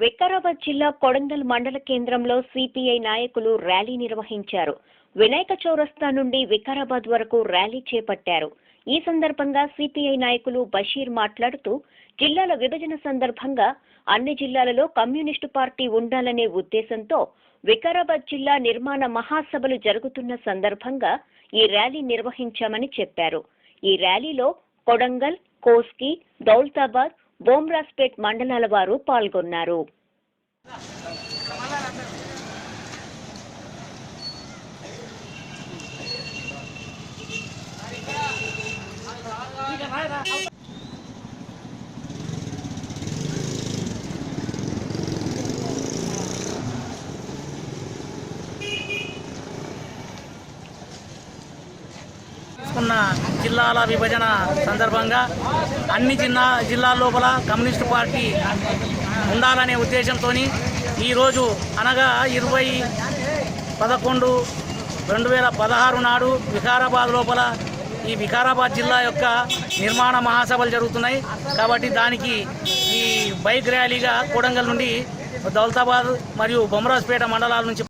వికారాబాద్ జిల్లా కొడంగల్ మండల కేంద్రంలో సిపిఐ నాయకులు ర్యాలీ నిర్వహించారు. వినాయక చౌరస్తా నుండి వికారాబాద్ వరకు ర్యాలీ చేపట్టారు. ఈ సందర్భంగా సిపిఐ నాయకులు బషీర్ మాట్లాడుతూ జిల్లాల విభజన సందర్భంగా అన్ని జిల్లాలలో కమ్యూనిస్టు పార్టీ ఉండాలనే ఉద్దేశంతో వికారాబాద్ జిల్లా నిర్మాణ మహాసభలు జరుగుతున్న సందర్భంగా ఈ ర్యాలీ నిర్వహించామని చెప్పారు. ఈ ర్యాలీలో కొడంగల్ కోస్కి దౌల్తాబాద్ బోమ్రాస్పేట్ మండలాల వారు పాల్గొన్నారు. చేసుకున్న జిల్లాల విభజన సందర్భంగా అన్ని జిల్లా జిల్లాల లోపల కమ్యూనిస్టు పార్టీ ఉండాలనే ఉద్దేశంతో ఈరోజు అనగా ఇరవై పదకొండు రెండు వేల పదహారు నాడు వికారాబాద్ లోపల ఈ వికారాబాద్ జిల్లా యొక్క నిర్మాణ మహాసభలు జరుగుతున్నాయి. కాబట్టి దానికి ఈ బైక్ ర్యాలీగా కోడంగల్ నుండి దౌలతాబాద్ మరియు బొమరాజ్పేట మండలాల నుంచి